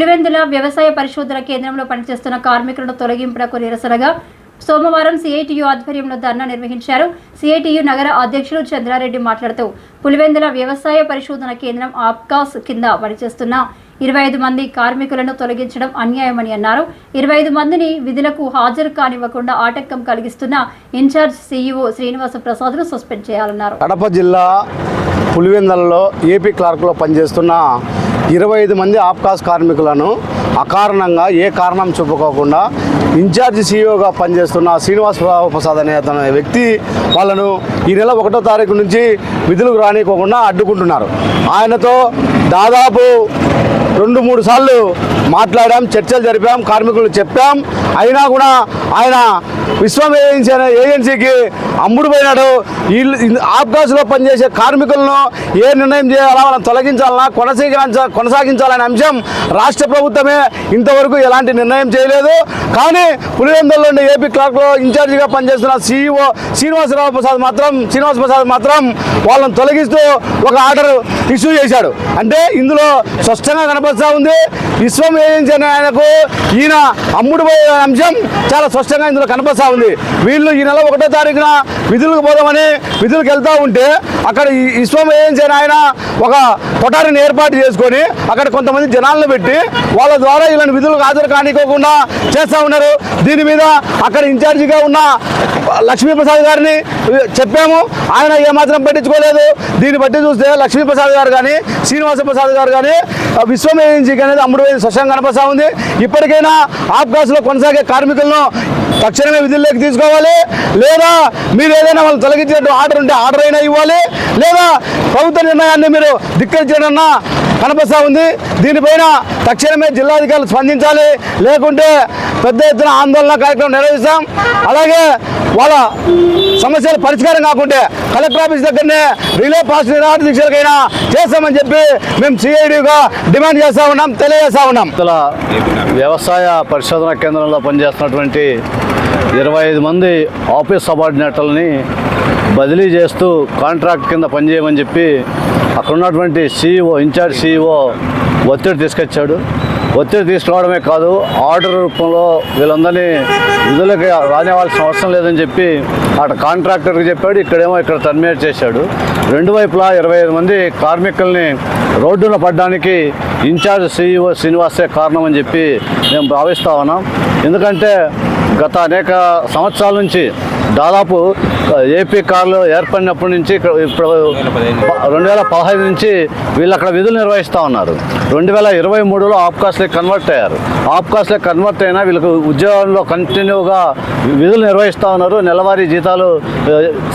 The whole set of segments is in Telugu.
పులివెందుల వ్యవసాయ పరిశోధన కేంద్రంలో పనిచేస్తున్న కార్మికులను తొలగింపునకు నిరసనగా సోమవారం సిఐటియు ఆధ్వర్యంలో ధర్నా నిర్వహించారు. సిఐటియు నగర అధ్యక్షులు చంద్రారెడ్డి మాట్లాడుతూ పులివెందుల వ్యవసాయ పరిశోధన కేంద్రం ఆప్కాస్ కింద పనిచేస్తున్న ఇరవై ఐదు మంది కార్మికులను తొలగించడం అన్యాయమని అన్నారు. ఇరవై ఐదు మందిని విధులకు హాజరు కానివ్వకుండా ఆటంకం కలిగిస్తున్న ఇన్ఛార్జ్ సీఈఓ శ్రీనివాస ప్రసాద్ను సస్పెండ్ చేయాలన్నారు. కడప జిల్లా పులివెందలలో ఏపీ క్లార్క్లో పనిచేస్తున్న ఇరవై ఐదు మంది ఆప్కాస్ కార్మికులను అకారణంగా ఏ కారణం చూపుకోకుండా ఇన్ఛార్జ్ సీఈఓగా పనిచేస్తున్న శ్రీనివాస్ ప్రసాద్ అనే అతని వ్యక్తి వాళ్ళను ఈ నెల ఒకటో తారీఖు నుంచి విధులకు రానికోకుండా అడ్డుకుంటున్నారు. ఆయనతో దాదాపు రెండు మూడు సార్లు మాట్లాడాం చర్చలు జరిపాం కార్మికులు చెప్పాం. అయినా కూడా ఆయన విశ్వం ఏజెన్సీ అనే ఏజెన్సీకి అమ్ముడు పోయినాడు. వీళ్ళు ఆఫ్ఘాస్లో పనిచేసే కార్మికులను ఏ నిర్ణయం చేయాలా వాళ్ళని తొలగించాలన్నా కొనసాగించ కొనసాగించాలనే అంశం రాష్ట్ర ప్రభుత్వమే ఇంతవరకు ఎలాంటి నిర్ణయం చేయలేదు. కానీ పులివెందుల్లో ఉండే ఏపీ క్లాక్లో ఇన్ఛార్జిగా పనిచేస్తున్న సీఈఓ శ్రీనివాసరావు ప్రసాద్ మాత్రం శ్రీనివాస ప్రసాద్ మాత్రం వాళ్ళని తొలగిస్తూ ఒక ఆర్డర్ ఇష్యూ చేశాడు. అంటే ఇందులో స్పష్టంగా కనపరుస్తూ ఉంది. విశ్వం వేయించిన ఆయనకు ఈయన అమ్ముడు పోయే అంశం చాలా స్పష్టంగా ఇందులో కనిపిస్తూ ఉంది. వీళ్ళు ఈ నెల ఒకటో తారీఖున విధులకు పోదామని విధులకు వెళ్తూ ఉంటే అక్కడ ఈ విశ్వం వేయించిన ఆయన ఒక కొటారిని ఏర్పాటు చేసుకొని అక్కడ కొంతమంది జనాలను పెట్టి వాళ్ళ ద్వారా ఇలాంటి విధులకు హాజరు కానికోకుండా చేస్తూ ఉన్నారు. దీని మీద అక్కడ ఇన్ఛార్జిగా ఉన్న లక్ష్మీప్రసాద్ గారిని చెప్పాము. ఆయన ఏమాత్రం పట్టించుకోలేదు. దీన్ని బట్టి చూస్తే లక్ష్మీప్రసాద్ గారు కానీ శ్రీనివాస ప్రసాద్ గారు కానీ విశ్వం విశ్వం ఏజెన్సీకి అనేది అమ్ముడు పోయి స్పష్టంగా ఉంది. ఇప్పటికైనా ఆఫ్ఘాస్లో కొనసాగే కార్మికులను తక్షణమే విధుల్లోకి తీసుకోవాలి. లేదా మీరు ఏదైనా వాళ్ళు తొలగించినట్టు ఆర్డర్ ఉంటే ఆర్డర్ అయినా ఇవ్వాలి. లేదా ప్రభుత్వ నిర్ణయాన్ని మీరు ధిక్కరించడన్నా కనపస్తా ఉంది. దీనిపైన తక్షణమే జిల్లాధికారులు స్పందించాలి. లేకుంటే పెద్ద ఎత్తున ఆందోళన కార్యక్రమం నిర్వహిస్తాం. అలాగే వాళ్ళ సమస్యలు పరిష్కారం కాకుంటే కలెక్టర్ ఆఫీస్ దగ్గరనే రిలే పాస్ నిరాహార దీక్షలకైనా చేస్తామని చెప్పి మేము సిఐడిగా డిమాండ్ చేస్తా ఉన్నాం తెలియజేస్తా ఉన్నాం. వ్యవసాయ పరిశోధన కేంద్రంలో పనిచేస్తున్నటువంటి ఇరవై ఐదు మంది ఆఫీస్ సబార్డినేటర్లని బదిలీ చేస్తూ కాంట్రాక్ట్ కింద పనిచేయమని చెప్పి అక్కడ ఉన్నటువంటి సీఈఓ ఇన్ఛార్జ్ సీఈఓ ఒత్తిడి తీసుకొచ్చాడు. ఒత్తిడి తీసుకురావడమే కాదు ఆర్డర్ రూపంలో వీళ్ళందరినీ విధులకి రానివ్వాల్సిన అవసరం లేదని చెప్పి అటు కాంట్రాక్టర్కి చెప్పాడు ఇక్కడేమో ఇక్కడ టర్మినేట్ చేశాడు. రెండు వైపులా ఇరవై ఐదు మంది కార్మికుల్ని రోడ్డున పడ్డానికి ఇన్ఛార్జ్ సీఈఓ శ్రీనివాసే కారణం అని చెప్పి మేము భావిస్తా ఉన్నాం. ఎందుకంటే గత అనేక సంవత్సరాల నుంచి దాదాపు ఏపీ కార్లు ఏర్పడినప్పటి నుంచి ఇక్కడ ఇప్పుడు రెండు వేల పదహైదు నుంచి వీళ్ళు అక్కడ విధులు నిర్వహిస్తూ ఉన్నారు. రెండు వేల ఇరవై మూడులో ఆప్కాస్లోకి కన్వర్ట్ అయ్యారు. ఆప్కాస్లోకి కన్వర్ట్ అయినా వీళ్ళకు ఉద్యోగంలో కంటిన్యూగా విధులు నిర్వహిస్తూ ఉన్నారు నెలవారీ జీతాలు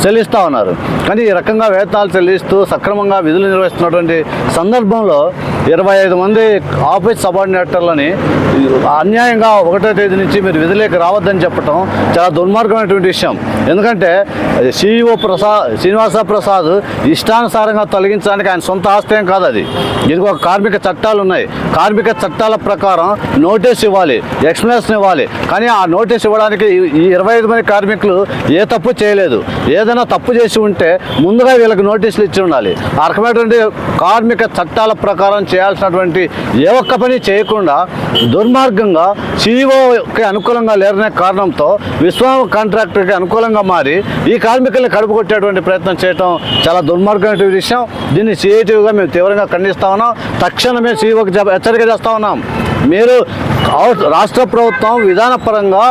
చెల్లిస్తూ ఉన్నారు. కానీ ఈ రకంగా వేతనాలు చెల్లిస్తూ సక్రమంగా విధులు నిర్వహిస్తున్నటువంటి సందర్భంలో ఇరవై ఐదు మంది ఆఫీస్ సబార్డినేటర్లని అన్యాయంగా ఒకటో తేదీ నుంచి మీరు విధులేకి రావద్దని చెప్పడం చాలా దుర్మార్గమైనటువంటి విషయం. ఎందుకంటే సిఇఓ ప్రసాద్ శ్రీనివాస ప్రసాద్ ఇష్టానుసారంగా తొలగించడానికి ఆయన సొంత ఆశ్రయం కాదు అది. ఇది ఒక కార్మిక చట్టాలు ఉన్నాయి. కార్మిక చట్టాల ప్రకారం నోటీస్ ఇవ్వాలి ఎక్స్ప్లెనేషన్ ఇవ్వాలి. కానీ ఆ నోటీస్ ఇవ్వడానికి ఈ- ఈ ఇరవై ఐదు మంది కార్మికులు ఏ తప్పు చేయలేదు. ఏదైనా తప్పు చేసి ఉంటే ముందుగా వీళ్ళకి నోటీసులు ఇచ్చి ఉండాలి. ఆ రకమైనటువంటి కార్మిక చట్టాల ప్రకారం చేయాల్సినటువంటి ఏ ఒక్క పని చేయకుండా దుర్మార్గంగా సిఇఓకి అనుకూలంగా లేరనే కారణంతో విశ్వం కాంట్రాక్టర్కి అనుకూలంగా మారి ఈ కార్మికుల్ని కడుపు కొట్టేటువంటి ప్రయత్నం చేయడం చాలా దుర్మార్గమైన విషయం. దీన్ని సిఐటివ్గా మేము తీవ్రంగా ఖండిస్తా ఉన్నాం. తక్షణమే సిఇఓకి హెచ్చరిక చేస్తా ఉన్నాం. మీరు రాష్ట్ర ప్రభుత్వం విధానపరంగా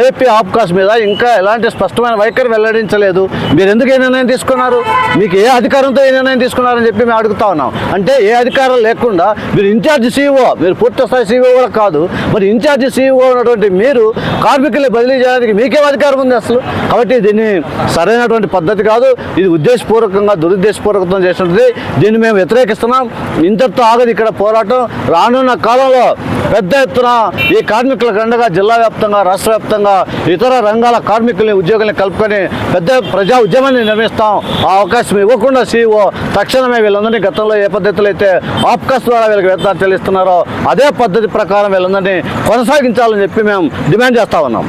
ఏపీ ఆప్కాస్ మీద ఇంకా ఎలాంటి స్పష్టమైన వైఖరి వెల్లడించలేదు. మీరు ఎందుకు ఏ నిర్ణయం తీసుకున్నారు? మీకు ఏ అధికారంతో ఏ నిర్ణయం తీసుకున్నారని చెప్పి మేము అడుగుతా ఉన్నాం. అంటే ఏ అధికారం లేకుండా మీరు ఇన్ఛార్జ్ సీఈఓ మీరు పూర్తి స్థాయి సీఈఓ కూడా కాదు. మరి ఇన్ఛార్జ్ సీఈఓ ఉన్నటువంటి మీరు కార్మికుల్ని బదిలీ చేయడానికి మీకేం అధికారం ఉంది అసలు. కాబట్టి దీన్ని సరైనటువంటి పద్ధతి కాదు. ఇది ఉద్దేశపూర్వకంగా దురుద్దేశపూర్వకంగా చేసినది దీన్ని మేము వ్యతిరేకిస్తున్నాం. ఇంతటితో ఆగదు ఇక్కడ పోరాటం. రానున్న కాలంలో పెద్ద ఎత్తున ఈ కార్మికులకు అండగా జిల్లా వ్యాప్తంగా రాష్ట్ర వ్యాప్తంగా ఇతర రంగాల కార్మికుల్ని ఉద్యోగుల్ని కలుపుకొని పెద్ద ప్రజా ఉద్యమాన్ని నిర్మిస్తాం ఆ అవకాశం ఇవ్వకుండా సీఈఓ తక్షణమే వీళ్ళందరినీ గతంలో ఏ పద్ధతిలో అయితే ఆప్కాస్ ద్వారా వీళ్ళకి వేతనాలు చెల్లిస్తున్నారో అదే పద్ధతి ప్రకారం వీళ్ళందరినీ కొనసాగించాలని చెప్పి మేము డిమాండ్ చేస్తా ఉన్నాం.